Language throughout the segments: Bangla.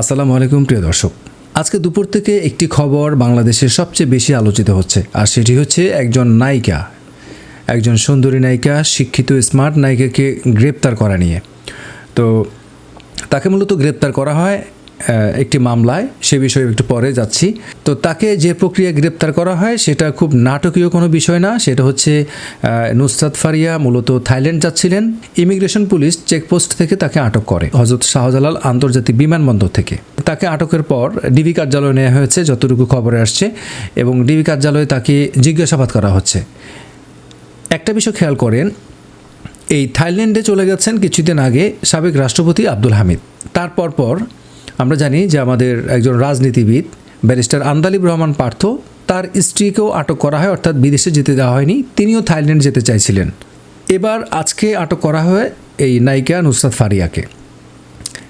আসসালামু আলাইকুম, প্রিয় দর্শক। আজকে দুপুর থেকে একটি খবর বাংলাদেশের সবচেয়ে বেশি আলোচিত হচ্ছে, আর সেটি হচ্ছে একজন নায়িকা। একজন সুন্দরী নায়িকা, শিক্ষিত, স্মার্ট নায়িকাকে গ্রেপ্তার করা নিয়ে। তো তাকে মূলত গ্রেপ্তার করা হয় একটি মামলায়, সে বিষয়ে একটু পরে যাচ্ছি। তো তাকে যে প্রক্রিয়া গ্রেপ্তার করা হয়, সেটা খুব নাটকীয় কোনো বিষয় না। সেটা হচ্ছে নুসরাত ফারিয়া মূলত থাইল্যান্ড যাচ্ছিলেন। ইমিগ্রেশন পুলিশ চেকপোস্ট থেকে তাকে আটক করে হজরত শাহজালাল আন্তর্জাতিক বিমানবন্দর থেকে। তাকে আটকের পর ডিবি কার্যালয়ে নেওয়া হয়েছে, যতটুকু খবরে আসছে, এবং ডিবি কার্যালয়ে তাকে জিজ্ঞাসাবাদ করা হচ্ছে। একটা বিষয় খেয়াল করেন, এই থাইল্যান্ডে চলে গেছেন কিছুদিন আগে সাবেক রাষ্ট্রপতি আব্দুল হামিদ। তারপর পর আমরা জানি যে আমাদের একজন রাজনীতিবিদ, ব্যারিস্টার আন্দালিব রহমান পার্থ, তার স্ত্রীকেও আটক করা হয়, অর্থাৎ বিদেশে যেতে দেওয়া হয়নি, তিনিও থাইল্যান্ড যেতে চাইছিলেন। এবার আজকে আটক করা হয় এই নায়িকা নুসরাত ফারিয়াকে।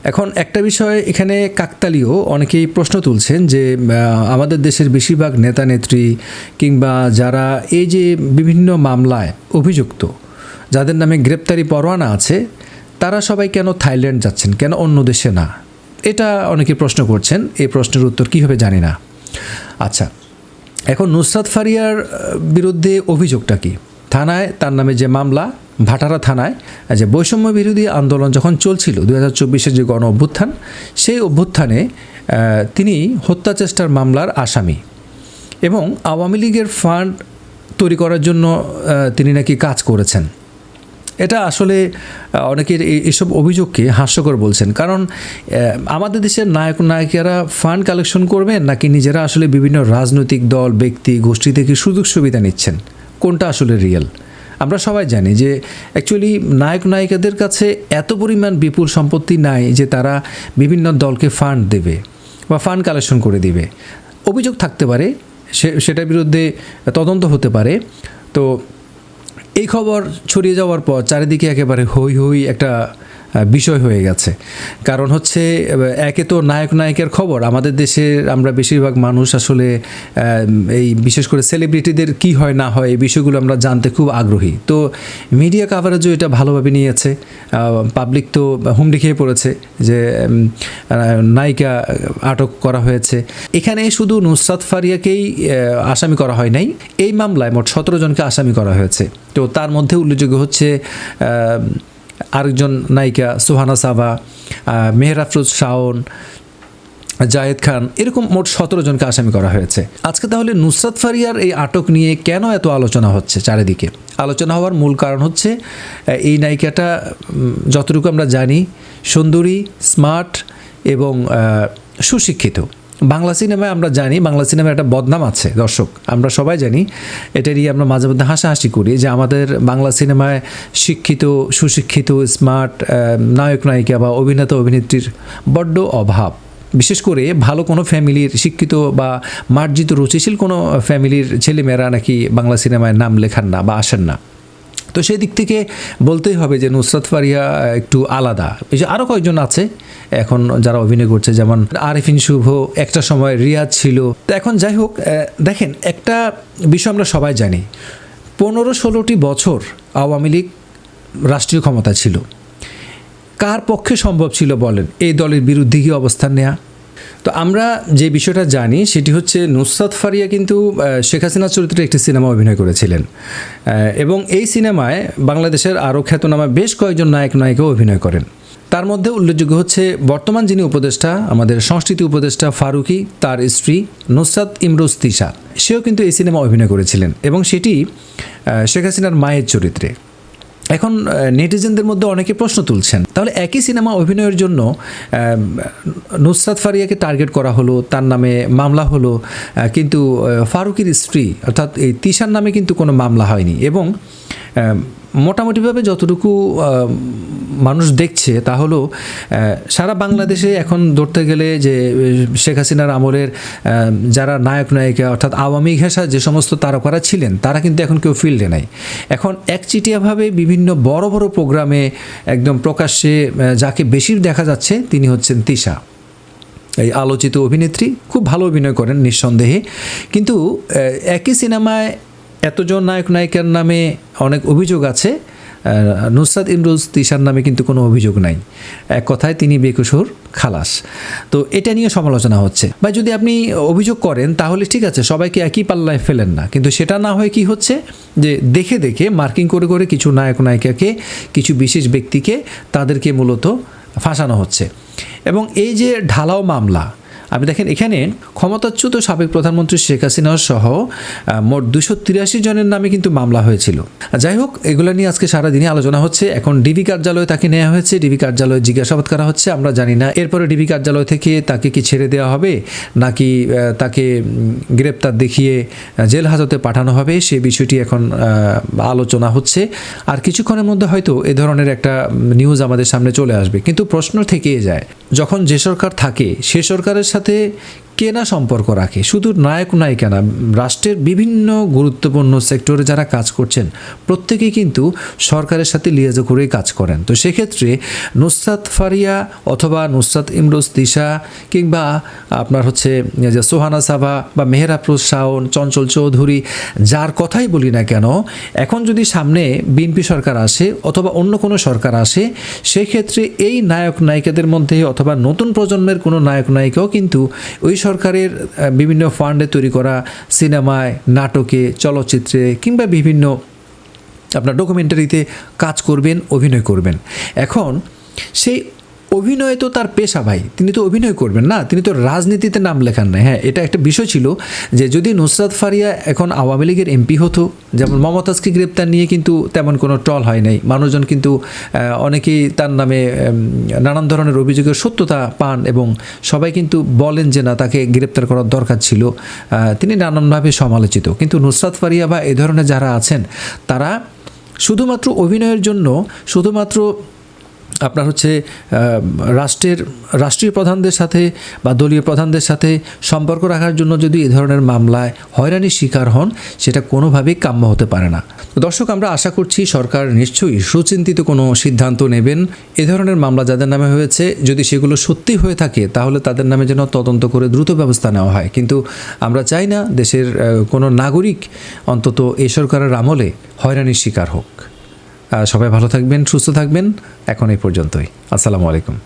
এখন একটা বিষয় এখানে কাকতালীয় অনেকেই প্রশ্ন তুলছেন যে আমাদের দেশের বেশিরভাগ নেতা নেত্রী কিংবা যারা এই যে বিভিন্ন মামলায় অভিযুক্ত, যাদের নামে গ্রেপ্তারি পরোয়ানা আছে, তারা সবাই কেন থাইল্যান্ড যাচ্ছেন? কেন অন্য দেশে না? এটা অনেকে প্রশ্ন করছেন, এই প্রশ্নের উত্তর কীভাবে জানি না। আচ্ছা এখন নুসরাত ফারিয়ার বিরুদ্ধে অভিযোগটা কি? থানায় তার নামে যে মামলা, ভাটারা থানায়, যে বৈষম্য বিরোধী আন্দোলন যখন চলছিল দু হাজার চব্বিশের যে গণ অভ্যুত্থান, সেই অভ্যুত্থানে তিনি হত্যা চেষ্টার মামলার আসামি এবং আওয়ামী লীগের ফান্ড তৈরি করার জন্য তিনি নাকি কাজ করেছেন। এটা আসলে অনেকের এই- এসব অভিযোগকে হাস্যকর বলছেন। কারণ আমাদের দেশের নায়ক নায়িকারা ফান্ড কালেকশন করবেন নাকি নিজেরা আসলে বিভিন্ন রাজনৈতিক দল, ব্যক্তি, গোষ্ঠী থেকে সুযোগ সুবিধা নিচ্ছেন? কোনটা আসলে রিয়েল আমরা সবাই জানি যে অ্যাকচুয়ালি নায়ক নায়িকাদের কাছে এত পরিমাণ বিপুল সম্পত্তি নাই যে তারা বিভিন্ন দলকে ফান্ড দেবে বা ফান্ড কালেকশন করে দিবে। অভিযোগ থাকতে পারে, সে, সেটার বিরুদ্ধে তদন্ত হতে পারে। তো এই খবর ছড়িয়ে যাওয়ার পর চারিদিকে একেবারে হই হই একটা বিষয় হয়ে গেছে। কারণ হচ্ছে একে তো নায়ক নায়কের খবর। আমাদের দেশের আমরা বেশিরভাগ মানুষ আসলে এই বিশেষ করে সেলিব্রিটিদের কি হয় না হয় এই বিষয়গুলো আমরা জানতে খুব আগ্রহী। তো মিডিয়া কাভারেজও এটা ভালোভাবে নিয়েছে। পাবলিক তো হুমড়ি খেয়ে পড়েছে যে নায়িকা আটক করা হয়েছে। এখানে শুধু নুসরাত ফারিয়াকেই আসামি করা হয় নাই। এই মামলায় মোট সতেরো জনকে আসামি করা হয়েছে। তো তার মধ্যে উল্লেখযোগ্য হচ্ছে আরেকজন নায়িকা সুহানা আহ, মেহরাফরুজ শাওন জায়েদ খান এরকম মোট সতেরো জনকে আসামি করা হয়েছে। আজকে তাহলে নুসরাত ফারিয়ার এই আটক নিয়ে কেন এত আলোচনা হচ্ছে চারিদিকে? আলোচনা হওয়ার মূল কারণ হচ্ছে এই নায়িকাটা যতটুকু আমরা জানি সুন্দরী স্মার্ট এবং সুশিক্ষিত। বাংলা সিনেমায় আমরা জানি, বাংলা সিনেমার একটা বদনাম আছে, দর্শক। আমরা সবাই জানি এটা নিয়ে আমরা মাঝে মধ্যে হাসাহাসি করি যে আমাদের বাংলা সিনেমায় শিক্ষিত, সুশিক্ষিত, স্মার্ট নায়ক, নায়িকা বা অভিনেতা, অভিনেত্রীর বড্ড অভাব। বিশেষ করে ভালো কোনো ফ্যামিলির, শিক্ষিত বা মার্জিত, রুচিশীল কোনো ফ্যামিলির ছেলেমেয়েরা নাকি বাংলা সিনেমায় নাম লেখান না বা আসেন না। তো সেই দিক থেকে বলতেই হবে যে নুসরাত ফারিয়া একটু আলাদা। এই যে আরও কয়েকজন আছে এখন যারা অভিনয় করছে, যেমন আরিফিন শুভ, একটা সময় রিয়াজ ছিল। তো এখন যাই হোক দেখেন, একটা বিষয় আমরা সবাই জানি, পনেরো ষোলোটি বছর আওয়ামী লীগ রাষ্ট্রীয় ক্ষমতা ছিল। কার পক্ষে সম্ভব ছিল বলেন? এই দলের বিরুদ্ধে কি অবস্থান নেয়া? তো আমরা যে বিষয়টা জানি, সেটি হচ্ছে নুসরাত ফারিয়া কিন্তু শেখ হাসিনা চরিত্রে একটি সিনেমা অভিনয় করেছিলেন। এবং এই সিনেমায় বাংলাদেশের আরও খ্যাতনামা বেশ কয়েকজন নায়ক, নায়িকাও অভিনয় করেন। তার মধ্যে উল্লেখযোগ্য হচ্ছে, বর্তমান যিনি উপদেষ্টা, আমাদের সংস্কৃতি উপদেষ্টা ফারুকি, তার স্ত্রী নুসরাত ইমরোজ তিশা। সেও কিন্তু এই সিনেমা অভিনয় করেছিলেন এবং সেটি শেখ হাসিনার মায়ের চরিত্রে। এখন নেটিজেনদের মধ্যে অনেকে প্রশ্ন তুলছেন। তাহলে একই সিনেমা অভিনয়ের জন্য নুসরাত ফারিয়াকে টার্গেট করা হলো, তার নামে মামলা হলো কিন্তু ফারুকের স্ত্রী, অর্থাৎ এই তিশার নামে কিন্তু কোনো মামলা হয়নি এবং মোটামুটিভাবে যতটুকু মানুষ দেখছে তা হলো সারা বাংলাদেশে এখন ধরতে গেলে যে শেখ হাসিনার আমলের যারা নায়ক নায়িকা অর্থাৎ আওয়ামী ঘেঁষা যে সমস্ত তারকারা ছিলেন, তারা কিন্তু এখন কেউ ফিল্ডে নাই। এখন একচিটিয়াভাবে বিভিন্ন বড় বড় প্রোগ্রামে একদম প্রকাশ্যে যাকে বেশি দেখা যাচ্ছে তিনি হচ্ছেন তিশা। এই আলোচিত অভিনেত্রী, খুব ভালো অভিনয় করেন নিঃসন্দেহে। কিন্তু একই সিনেমায় এতজন নায়ক নায়িকার নামে অনেক অভিযোগ আছে নুসরাত ইমরোজ তিশার নামে কিন্তু কোনো অভিযোগ নাই। এক কথায় তিনি বেকসুর খালাস। তো এটা নিয়ে সমালোচনা হচ্ছে। বা যদি আপনি অভিযোগ করেন, তাহলে ঠিক আছে, সবাইকে একই পাল্লায় ফেলেন না। কিন্তু সেটা না হয়ে কি হচ্ছে? যে দেখে দেখে, মার্কিং করে করে কিছু নায়ক নায়িকাকে, কিছু বিশেষ ব্যক্তিকে তাদেরকে মূলত ফাঁসানো হচ্ছে। এবং এই যে ঢালাও মামলা আপনি দেখেন, এখানে ক্ষমতাচ্যুত সাবেক প্রধানমন্ত্রী শেখ হাসিনা সহ মোট দুশো তিরাশি জনের নামে কিন্তু মামলা হয়েছিল। যাই হোক, এগুলো নিয়ে আজকে সারাদিনই আলোচনা হচ্ছে। এখন ডিবি কার্যালয়ে তাকে নেওয়া হয়েছে। ডিবি কার্যালয়ে জিজ্ঞাসাবাদ করা হচ্ছে। আমরা জানি না, এরপরে ডিবি কার্যালয় থেকে তাকে কি ছেড়ে দেওয়া হবে, নাকি তাকে গ্রেপ্তার দেখিয়ে জেল হাজতে পাঠানো হবে, সে বিষয়টি এখন আলোচনা হচ্ছে। আর কিছুক্ষণের মধ্যে হয়তো এ ধরনের একটা নিউজ আমাদের সামনে চলে আসবে। কিন্তু প্রশ্ন থেকেই যায়, যখন যে সরকার থাকে, সে সরকারের সাথে কে না সম্পর্ক রাখে। শুধু নায়ক নায়িকা না, রাষ্ট্রের বিভিন্ন গুরুত্বপূর্ণ সেক্টরে যারা কাজ করছেন, প্রত্যেকেই কিন্তু সরকারের সাথে লিয়াজো করেই কাজ করেন। তো সেক্ষেত্রে নুসরাত ফারিয়া অথবা নুসরাত ইমরোজ দিশা কিংবা আপনার হচ্ছে যে সোহানা সাভা বা মেহের আফরোজ শাওন, চঞ্চল চৌধুরী, যার কথাই বলি না কেন, এখন যদি সামনে বিএনপি সরকার আসে অথবা অন্য কোনো সরকার আসে, সেক্ষেত্রে এই নায়ক নায়িকাদের মধ্যে অথবা নতুন প্রজন্মের কোনো নায়ক নায়িকাও কিন্তু ওই সরকারের বিভিন্ন ফান্ডে তৈরি করা সিনেমায় নাটকে, চলচ্চিত্রে কিংবা বিভিন্ন আপনার ডকুমেন্টারিতে কাজ করবেন, অভিনয় করবেন। এখন সেই অভিনয় তো তার পেশা ভাই, তিনি তো অভিনয় করবেন না, তিনি তো রাজনীতিতে নাম লেখান না হ্যাঁ এটা একটা বিষয় ছিল যে যদি নুসরাত ফারিয়া এখন আওয়ামী লীগের এমপি হতো, যেমন মমতাজকে গ্রেপ্তার নিয়ে কিন্তু তেমন কোনো টল হয় নাই। মানুষজন কিন্তু অনেকেই তার নামে নানান ধরনের অভিযোগের সত্যতা পান এবং সবাই কিন্তু বলেন যে না, তাকে গ্রেপ্তার করার দরকার ছিল। তিনি নানানভাবে সমালোচিত। কিন্তু নুসরাত ফারিয়া বা এ ধরনের যারা আছেন, তারা শুধুমাত্র অভিনয়ের জন্য, শুধুমাত্র আপনার হচ্ছে রাষ্ট্রের, রাষ্ট্রীয় প্রধানদের সাথে বা দলীয় প্রধানদের সাথে সম্পর্ক রাখার জন্য যদি এ ধরনের মামলায় হয়রানির শিকার হন, সেটা কোনোভাবেই কাম্য হতে পারে না। দর্শক, আমরা আশা করছি সরকার নিশ্চয়ই সুচিন্তিত কোনো সিদ্ধান্ত নেবেন। এ ধরনের মামলা যাদের নামে হয়েছে, যদি সেগুলো সত্যি হয়ে থাকে, তাহলে তাদের নামে যেন তদন্ত করে দ্রুত ব্যবস্থা নেওয়া হয়। কিন্তু আমরা চাই না দেশের কোনো নাগরিক অন্তত এই সরকারের আমলে হয়রানির শিকার হোক। সবাই ভালো থাকবেন সুস্থ থাকবেন। এখন এই পর্যন্তই। আসসালামু আলাইকুম।